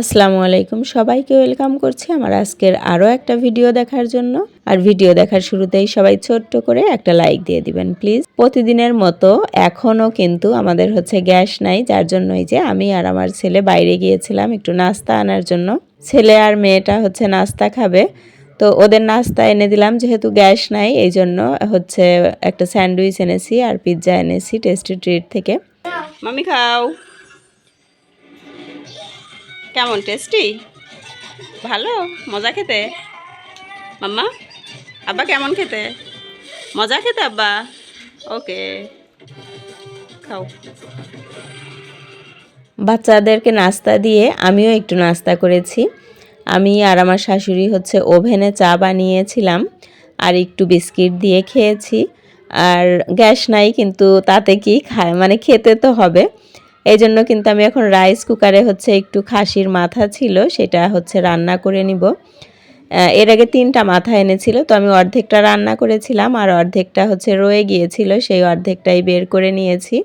আসসালামু আলাইকুম সবাইকে ওয়েলকাম করছি আমার আজকের আরও একটা ভিডিও দেখার জন্য। আর ভিডিও দেখার শুরুতেই সবাই ছোট্ট করে একটা লাইক দিয়ে দিবেন, প্লিজ। প্রতিদিনের মতো এখনও কিন্তু আমাদের হচ্ছে গ্যাস নাই, যার জন্যই যে আমি আর আমার ছেলে বাইরে গিয়েছিলাম একটু নাস্তা আনার জন্য। ছেলে আর মেয়েটা হচ্ছে নাস্তা খাবে। তো ওদের নাস্তা এনে দিলাম, যেহেতু গ্যাস নাই, এই জন্য হচ্ছে একটা স্যান্ডউইচ এনেছি আর পিৎজা এনেছি টেস্টি ট্রিট থেকে। মামি খাও। কেমন টেস্টি ভালো? মজা খেতে? মাম্মা? আব্বা কেমন খেতে? মজা খেতে, আব্বা? ওকে। খাও। বাচ্চাদেরকে নাস্তা দিয়ে আমিও একটু নাস্তা করেছি। আমি আর আমার শাশুড়ি হচ্ছে ওভেনে চা বানিয়েছিলাম আর একটু বিস্কিট দিয়ে খেয়েছি। আর গ্যাস নাই, কিন্তু তাতে কি খায়? মানে খেতে তো হবে। এই জন্য কিন্তু আমি এখন রাইস কুকারে হচ্ছে একটু খাসির মাথা ছিল, সেটা হচ্ছে রান্না করে নিব। এর আগে তিনটা মাথা এনেছিল, তো আমি অর্ধেকটা রান্না করেছিলাম আর অর্ধেকটা হচ্ছে রয়ে গিয়েছিল, সেই অর্ধেকটাই বের করে নিয়েছি।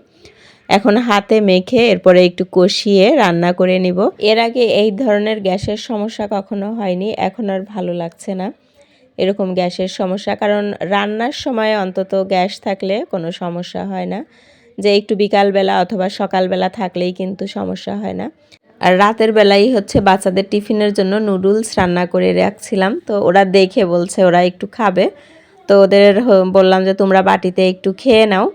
এখন হাতে মেখে এরপরে একটু কষিয়ে রান্না করে নিব। এর আগে এই ধরনের গ্যাসের সমস্যা কখনো হয়নি, এখন আর ভালো লাগছে না এরকম গ্যাসের সমস্যা, কারণ রান্নার সময় অন্তত গ্যাস থাকলে কোনো সমস্যা হয় না। যে একটু বিকালবেলা অথবা সকালবেলা থাকলেই কিন্তু সমস্যা হয় না। আর রাতের বেলাই হচ্ছে বাচ্চাদের টিফিনের জন্য নুডলস রান্না করে রাখছিলাম। তো ওরা দেখে বলছে ওরা একটু খাবে। তো ওদের বললাম যে তোমরা বাটিতে একটু খেয়ে নাও।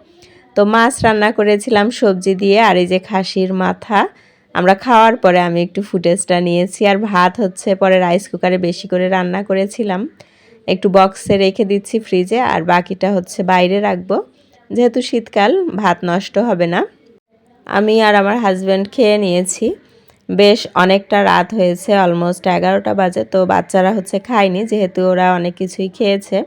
তো মাছ রান্না করেছিলাম সবজি দিয়ে আর এই যে খাসির মাথা। আমরা খাওয়ার পরে আমি একটু ফুটেজটা নিয়েছি আর ভাত হচ্ছে পরে রাইস কুকারে বেশি করে রান্না করেছিলাম। একটু বক্সে রেখে দিচ্ছি ফ্রিজে আর বাকিটা হচ্ছে বাইরে রাখব। যেহেতু শীতকাল, ভাত নষ্ট হবে না। আমি আর আমার হাজব্যান্ড খেয়ে নিয়েছি। বেশ অনেকটা রাত হয়েছে অলমোস্ট এগারোটা বাজে, তো বাচ্চারা হচ্ছে খায়নি, যেহেতু ওরা অনেক কিছুই খেয়েছে।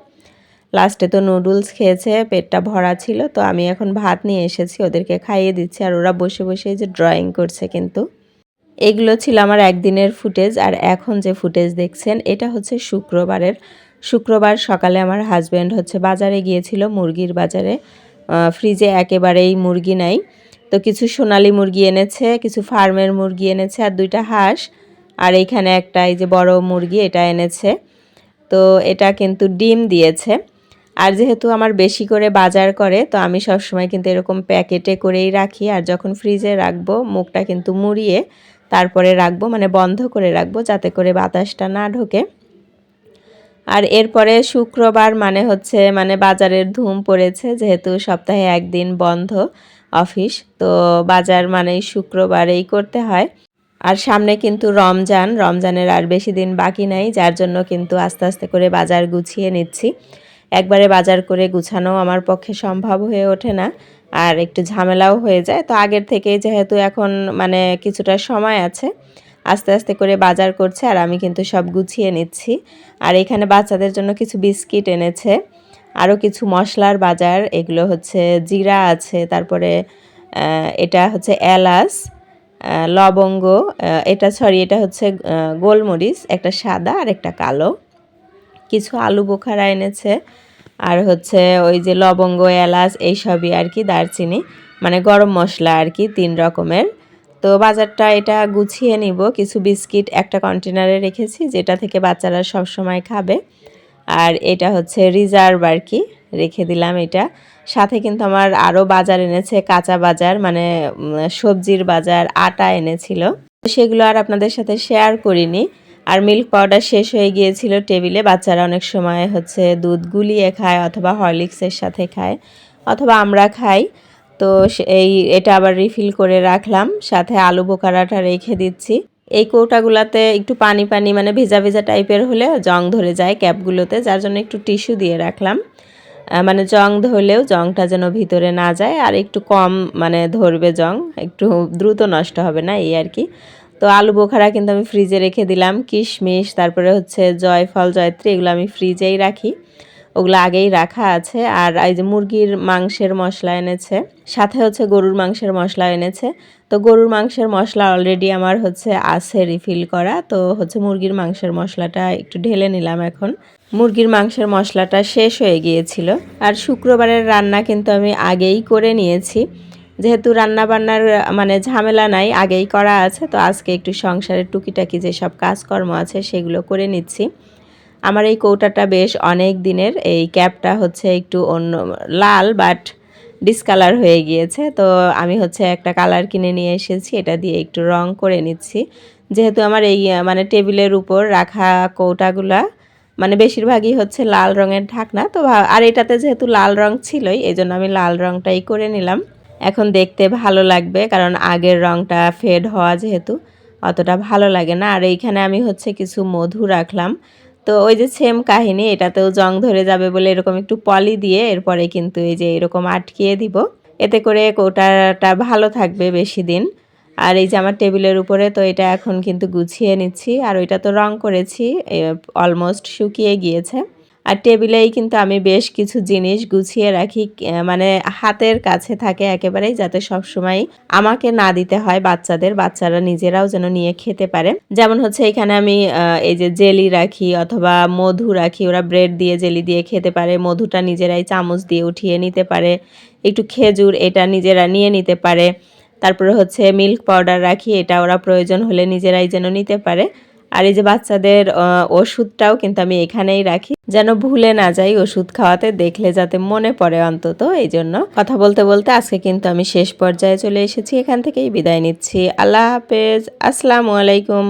লাস্টে তো নুডলস খেয়েছে, পেটটা ভরা ছিল, তো আমি এখন ভাত নিয়ে এসেছি, ওদেরকে খাইয়ে দিচ্ছি, আর ওরা বসে বসে যে ড্রয়িং করছে কিন্তু। এগুলো ছিল আমার একদিনের ফুটেজ আর এখন যে ফুটেজ দেখছেন, এটা হচ্ছে শুক্রবারের। শুক্রবার সকালে আমার হাজব্যান্ড হচ্ছে বাজারে গিয়েছিল, মুরগির বাজারে। ফ্রিজে একেবারেই মুরগি নাই। তো কিছু সোনালি মুরগি এনেছে, কিছু ফার্মের মুরগি এনেছে আর দুইটা হাঁস। আর এইখানে একটা এই যে বড় মুরগি, এটা এনেছে। তো এটা কিন্তু ডিম দিয়েছে। আর যেহেতু আমার বেশি করে বাজার করে, তো আমি সবসময় কিন্তু এরকম প্যাকেটে করেই রাখি। আর যখন ফ্রিজে রাখব, মুখটা কিন্তু মুড়িয়ে তারপরে রাখব মানে বন্ধ করে রাখব, যাতে করে বাতাসটা না ঢোকে। আর এরপরে শুক্রবার মানে হচ্ছে মানে বাজারের ধুম পড়েছে, যেহেতু সপ্তাহে একদিন বন্ধ অফিস, তো বাজার মানেই শুক্রবারেই করতে হয়। আর সামনে কিন্তু রমজান, রমজানের আর বেশি দিন বাকি নাই, যার জন্য কিন্তু আস্তে আস্তে করে বাজার গুছিয়ে নিচ্ছি। একবারে বাজার করে গুছানো আমার পক্ষে সম্ভব হয়ে ওঠে না, আর একটু ঝামেলাও হয়ে যায়। তো আগের থেকে যেহেতু এখন মানে কিছুটা সময় আছে আস্তে আস্তে করে বাজার করছে আর আমি কিন্তু সব গুছিয়ে নিচ্ছি। আর এখানে বাচ্চাদের জন্য কিছু বিস্কিট এনেছে, আরও কিছু মশলার বাজার, এগুলো হচ্ছে জিরা আছে, তারপরে এটা হচ্ছে এলাচ লবঙ্গ এটা সরি এটা হচ্ছে গোলমরিচ, একটা সাদা আর একটা কালো। কিছু আলু বোখারা এনেছে, আর হচ্ছে ওই যে লবঙ্গ, এলাচ, এইসবই আর কি, দারচিনি মানে গরম মশলা আর কি, তিন রকমের। তো বাজারটা এটা গুছিয়ে নিব। কিছু বিস্কিট একটা কন্টেনারে রেখেছি, যেটা থেকে বাচ্চারা সব সময় খাবে। আর এটা হচ্ছে রিজার্ভ আর কি, রেখে দিলাম এটা। সাথে কিন্তু আমার আরও বাজার এনেছে, কাঁচা বাজার মানে সবজির বাজার, আটা এনেছিল। সেগুলো আর আপনাদের সাথে শেয়ার করিনি। আর মিল্ক পাউডার শেষ হয়ে গিয়েছিল টেবিলে, বাচ্চারা অনেক সময় হচ্ছে দুধ গুলিয়ে খায় অথবা হরলিক্সের সাথে খায়, অথবা আমরা খাই। তো এই, এটা আবার রিফিল করে রাখলাম, সাথে আলু বোকারাটা রেখে দিচ্ছি। এই কৌটাগুলাতে একটু পানি পানি মানে ভেজা ভেজা টাইপের হলে জং ধরে যায় ক্যাপগুলোতে, যার জন্য একটু টিস্যু দিয়ে রাখলাম। মানে জং ধরলেও জংটা যেন ভিতরে না যায়, আর একটু কম মানে ধরবে জং, একটু দ্রুত নষ্ট হবে না, এই আর কি। তো আলু বোখারা কিন্তু আমি ফ্রিজে রেখে দিলাম, কিশমিশ, তারপরে হচ্ছে জয়ফল, জয়ত্রী, এগুলো আমি ফ্রিজেই রাখি। ওগুলো আগেই রাখা আছে। আর এই যে মুরগির মাংসের মশলা এনেছে, সাথে হচ্ছে গরুর মাংসের মশলা এনেছে। তো গরুর মাংসের মশলা অলরেডি আমার হচ্ছে আছে রিফিল করা। তো হচ্ছে মুরগির মাংসের মশলাটা একটু ঢেলে নিলাম এখন। মুরগির মাংসের মশলাটা শেষ হয়ে গিয়েছিল। আর শুক্রবারের রান্না কিন্তু আমি আগেই করে নিয়েছি। যেহেতু রান্না বান্নার মানে ঝামেলা নাই, আগেই করা আছে। তো আজকে একটু সংসারের টুকিটাকি যেসব কাজকর্ম আছে সেগুলো করে নিচ্ছি। আমার এই কৌটাটা বেশ অনেক দিনের, এই ক্যাপটা হচ্ছে একটু অন্য, লাল বাট ডিসকালার হয়ে গিয়েছে। তো আমি হচ্ছে একটা কালার কিনে নিয়ে এসেছি, এটা দিয়ে একটু রং করে নিচ্ছি। যেহেতু আমার এই মানে টেবিলের উপর রাখা কৌটাগুলা মানে বেশিরভাগই হচ্ছে লাল রঙের ঢাকনা। তো আর এটাতে যেহেতু লাল রং ছিলই এই জন্য আমি লাল রংটাই করে নিলাম। এখন দেখতে ভালো লাগবে, কারণ আগের রংটা ফেড হওয়া যেহেতু, অতটা ভালো লাগে না। আর এইখানে আমি হচ্ছে কিছু মধু রাখলাম। তো ওই যে সেম কাহিনী, এটাতেও জং ধরে যাবে বলে এরকম একটু পলি দিয়ে এরপরে কিন্তু এই যে এরকম আটকিয়ে দিব। এতে করে কোটাটা ভালো থাকবে বেশি দিন। আর এই যে আমার টেবিলের উপরে তো এটা এখন কিন্তু গুছিয়ে নিচ্ছি। আর ওইটা তো রং করেছি অলমোস্ট শুকিয়ে গিয়েছে। আর টেবিলেই কিন্তু আমি বেশ কিছু জিনিস গুছিয়ে রাখি মানে হাতের কাছে থাকে একেবারেই যাতে সবসময় আমাকে না দিতে হয় বাচ্চাদের, বাচ্চারা নিজেরাও যেন নিয়ে খেতে পারে। যেমন হচ্ছে এখানে আমি এই যে জেলি রাখি অথবা মধু রাখি, ওরা ব্রেড দিয়ে, জেলি দিয়ে খেতে পারে, মধুটা নিজেরাই চামচ দিয়ে উঠিয়ে নিতে পারে, একটু খেজুর এটা নিজেরা নিয়ে নিতে পারে, তারপরে হচ্ছে মিল্ক পাউডার রাখি, এটা ওরা প্রয়োজন হলে নিজেরাই যেন নিতে পারে। আর এই যে বাচ্চাদের ওষুধটাও কিন্তু আমি এখানেই রাখি। যেন ভুলে না যাই ওষুধ খাওয়াতে, দেখলে যাতে মনে পড়ে অন্তত, এই জন্য। কথা বলতে বলতে আজকে কিন্তু আমি শেষ পর্যায়ে চলে এসেছি, এখান থেকেই বিদায় নিচ্ছি। আল্লাহ হাফেজ, আসসালামু আলাইকুম।